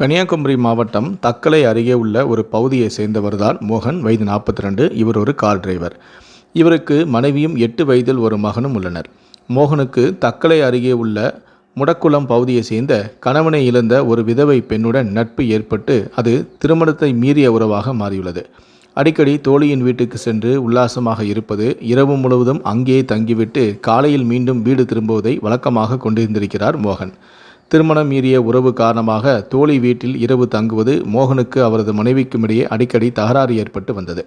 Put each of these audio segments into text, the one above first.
கன்னியாகுமரி மாவட்டம் தக்கலை அருகே உள்ள ஒரு பகுதியை சேர்ந்தவர்தான் மோகன் வயது நாற்பத்தி ரெண்டு இவர் ஒரு கார் டிரைவர். இவருக்கு மனைவியும் எட்டு வயதில் ஒரு மகனும் உள்ளனர். மோகனுக்கு தக்கலை அருகே உள்ள முடக்குளம் பகுதியை சேர்ந்த கணவனை இழந்த ஒரு விதவை பெண்ணுடன் நட்பு ஏற்பட்டு அது திருமணத்தை மீறிய உறவாக மாறியுள்ளது. அடிக்கடி தோழியின் வீட்டுக்கு சென்று உல்லாசமாக இருப்பது இரவு முழுவதும் அங்கேயே தங்கிவிட்டு காலையில் மீண்டும் வீடு திரும்புவதை வழக்கமாக கொண்டிருந்திருக்கிறார் மோகன். திருமணம் மீறிய உறவு காரணமாக தோழி வீட்டில் இரவு தங்குவது மோகனுக்கு அவரது மனைவிக்கும் இடையே அடிக்கடி தகராறு ஏற்பட்டு வந்தது.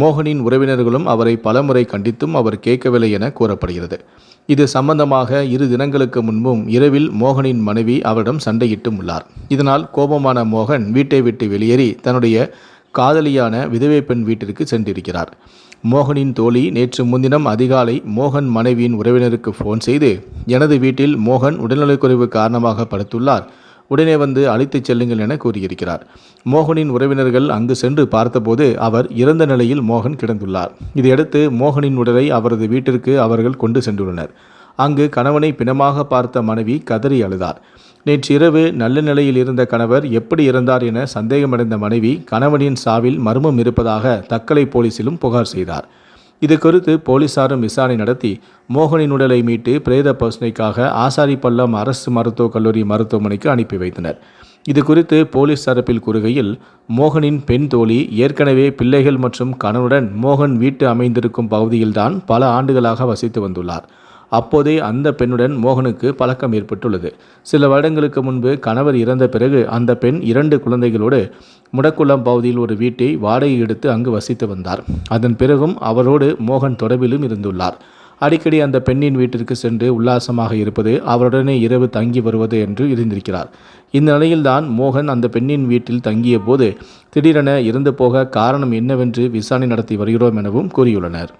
மோகனின் உறவினர்களும் அவரை பலமுறை கண்டித்தும் அவர் கேட்கவில்லை என கூறப்படுகிறது. இது சம்பந்தமாக இரு தினங்களுக்கு முன்பும் இரவில் மோகனின் மனைவி அவரிடம் சண்டையிட்டும் உள்ளார். இதனால் கோபமான மோகன் வீட்டை விட்டு வெளியேறி தன்னுடைய காதலியான விதவை பெண் வீட்டிற்கு சென்றிருக்கிறார். மோகனின் தோழி நேற்று முன்தினம் அதிகாலை மோகன் மனைவியின் உறவினருக்கு ஃபோன் செய்து எனது வீட்டில் மோகன் உடல்நலக்குறைவு காரணமாக படுத்துள்ளார். உடனே வந்து அழைத்துச் செல்லுங்கள் என கூறியிருக்கிறார். மோகனின் உறவினர்கள் அங்கு சென்று பார்த்தபோது அவர் இறந்த நிலையில் மோகன் கிடந்துள்ளார். இதையடுத்து மோகனின் உடலை அவரது வீட்டிற்கு அவர்கள் கொண்டு சென்றுள்ளனர். அங்கு கணவனை பிணமாக பார்த்த மனைவி கதறி அழுதார். நேற்று இரவு நல்ல நிலையில் இருந்த கணவர் எப்படி இறந்தார் என சந்தேகமடைந்த மனைவி கணவனின் சாவில் மர்மம் இருப்பதாக தக்கலை போலீசிலும் புகார் செய்தார். இது குறித்து போலீசாரும் விசாரணை நடத்தி மோகனின் உடலை மீட்டு பிரேத பரிசோதனைக்காக ஆசாரிப்பள்ளம் அரசு மருத்துவக் கல்லூரி மருத்துவமனைக்கு அனுப்பி வைத்தனர். இது குறித்து போலீஸ் தரப்பில் கூறுகையில் மோகனின் பெண் தோழி ஏற்கனவே பிள்ளைகள் மற்றும் கணவனுடன் மோகன் வீட்டு அமைந்திருக்கும் பகுதியில்தான் பல ஆண்டுகளாக வசித்து வந்துள்ளார். அப்போதே அந்த பெண்ணுடன் மோகனுக்கு பழக்கம் ஏற்பட்டுள்ளது. சில வருடங்களுக்கு முன்பு கணவர் இறந்த பிறகு அந்த பெண் இரண்டு குழந்தைகளோடு முடக்குளம் பகுதியில் ஒரு வீட்டை வாடகை எடுத்து அங்கு வசித்து வந்தார். அதன் பிறகும் அவரோடு மோகன் தொடர்பிலும் இருந்துள்ளார். அடிக்கடி அந்த பெண்ணின் வீட்டிற்கு சென்று உல்லாசமாக இருப்பது அவருடனே இரவு தங்கி வருவது என்று இருந்திருக்கிறார். இந்த நிலையில்தான் மோகன் அந்த பெண்ணின் வீட்டில் தங்கிய போது திடீரென இறந்து போக காரணம் என்னவென்று விசாரணை நடத்தி வருகிறோம் எனவும் கூறியுள்ளனர்.